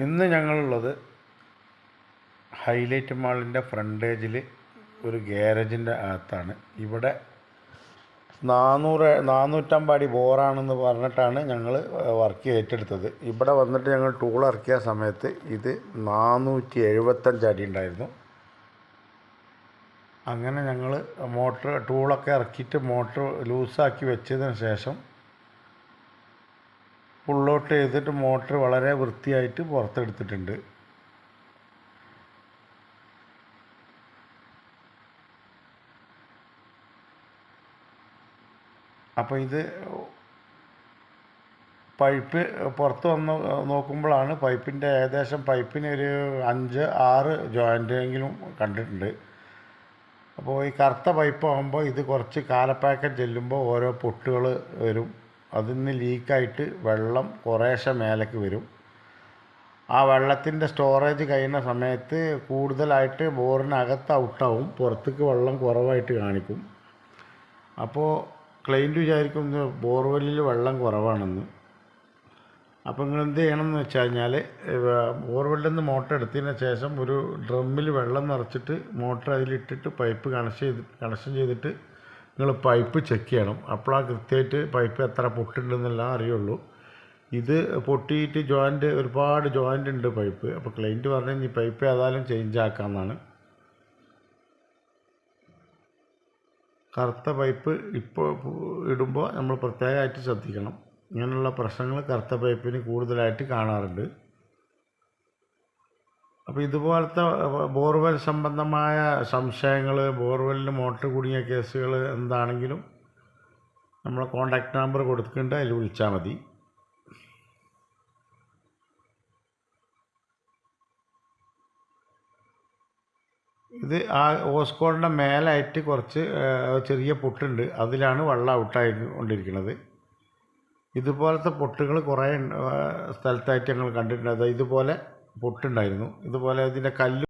ഇന്ന് ഞങ്ങളുള്ളത് ഹൈലൈറ്റ് മാളിന്റെ ഫ്രണ്ടേജിൽ ഒരു ഗ്യാരേജിന്റെ അകത്താണ്. ഇവിടെ നാനൂറ് നാനൂറ്റമ്പത് അടി ബോറാണെന്ന് പറഞ്ഞിട്ടാണ് ഞങ്ങൾ വർക്ക് ഏറ്റെടുത്തത്. ഇവിടെ വന്നിട്ട് ഞങ്ങൾ ടൂൾ ഇറക്കിയ സമയത്ത് ഇത് നാനൂറ്റി എഴുപത്തഞ്ച് അടി ഉണ്ടായിരുന്നു. അങ്ങനെ ഞങ്ങൾ മോട്ടർ ടൂളൊക്കെ ഇറക്കിയിട്ട് മോട്ടർ ലൂസാക്കി വെച്ചതിന് ശേഷം പുള്ളൗട്ട് ചെയ്തിട്ട് മോട്ടർ വളരെ വൃത്തിയായിട്ട് പുറത്തെടുത്തിട്ടുണ്ട്. അപ്പോൾ ഇത് പൈപ്പ് പുറത്ത് വന്ന് നോക്കുമ്പോഴാണ് പൈപ്പിന്റെ ഏകദേശം പൈപ്പിന് ഒരു അഞ്ച് ആറ് ജോയിന്റെങ്കിലും കണ്ടിട്ടുണ്ട്. അപ്പോൾ ഈ കറുത്ത പൈപ്പ് ആകുമ്പോൾ ഇത് കുറച്ച് കാലപ്പഴക്കം ചെല്ലുമ്പോൾ ഓരോ പൊട്ടുകൾ വരും. അതിൽ നിന്ന് ലീക്കായിട്ട് വെള്ളം കുറേശ്ശെ മേലേക്ക് വരും. ആ വെള്ളത്തിന്റെ സ്റ്റോറേജ് കഴിയുന്ന സമയത്ത് കൂടുതലായിട്ട് ബോറിനകത്ത് ഔട്ടാവും. പുറത്തേക്ക് വെള്ളം കുറവായിട്ട് കാണിക്കും. അപ്പോൾ ക്ലൈന്റ് വിചാരിക്കും ബോർവെല്ലിൽ വെള്ളം കുറവാണെന്ന്. അപ്പോൾ നിങ്ങൾ എന്ത് ചെയ്യണം എന്ന് വെച്ച് കഴിഞ്ഞാൽ ബോർവെല്ലിൽ നിന്ന് മോട്ടർ എടുത്തതിന് ശേഷം ഒരു ഡ്രമ്മിൽ വെള്ളം നിറച്ചിട്ട് മോട്ടർ അതിലിട്ടിട്ട് പൈപ്പ് കണക്ഷൻ ചെയ്ത് കണക്ഷൻ ചെയ്തിട്ട് നിങ്ങൾ പൈപ്പ് ചെക്ക് ചെയ്യണം. അപ്പോഴാണ് കൃത്യമായിട്ട് പൈപ്പ് എത്ര പൊട്ടുണ്ടെന്നെല്ലാം അറിയുള്ളൂ. ഇത് പൊട്ടിയിട്ട് ജോയിന്റ് ഒരുപാട് ജോയിന്റ് ഉണ്ട് പൈപ്പ്. അപ്പോൾ ക്ലൈന്റ് പറഞ്ഞു ഈ പൈപ്പ് ഏതായാലും ചേഞ്ച് ആക്കാമെന്നാണ് കറുത്ത പൈപ്പ് ഇപ്പോൾ ഇടുമ്പോൾ നമ്മൾ പ്രത്യേകമായിട്ട് ശ്രദ്ധിക്കണം. ഇങ്ങനെയുള്ള പ്രശ്നങ്ങൾ കറുത്ത പൈപ്പിന് കൂടുതലായിട്ട് കാണാറുണ്ട്. അപ്പോൾ ഇതുപോലത്തെ ബോർവെൽ സംബന്ധമായ സംശയങ്ങൾ ബോർവെല്ലിന് മോട്ടർ കുടുങ്ങിയ കേസുകൾ എന്താണെങ്കിലും നമ്മളെ കോണ്ടാക്ട് നമ്പർ കൊടുക്കുന്നുണ്ട് അതിൽ വിളിച്ചാൽ മതി. ഇത് ആ ഓസ്കോളിന്റെ മേലായിട്ട് കുറച്ച് ചെറിയ പൊട്ടുണ്ട്. അതിലാണ് വെള്ളം ഔട്ടായി കൊണ്ടിരിക്കുന്നത് ഇതുപോലത്തെ പൊട്ടുകൾ കുറേ സ്ഥലത്തായിട്ട് ഞങ്ങൾ കണ്ടിട്ടുണ്ട്. അത് ഇതുപോലെ പൊട്ടുണ്ടായിരുന്നു. ഇതുപോലെ ഇതിന്റെ കല്ല്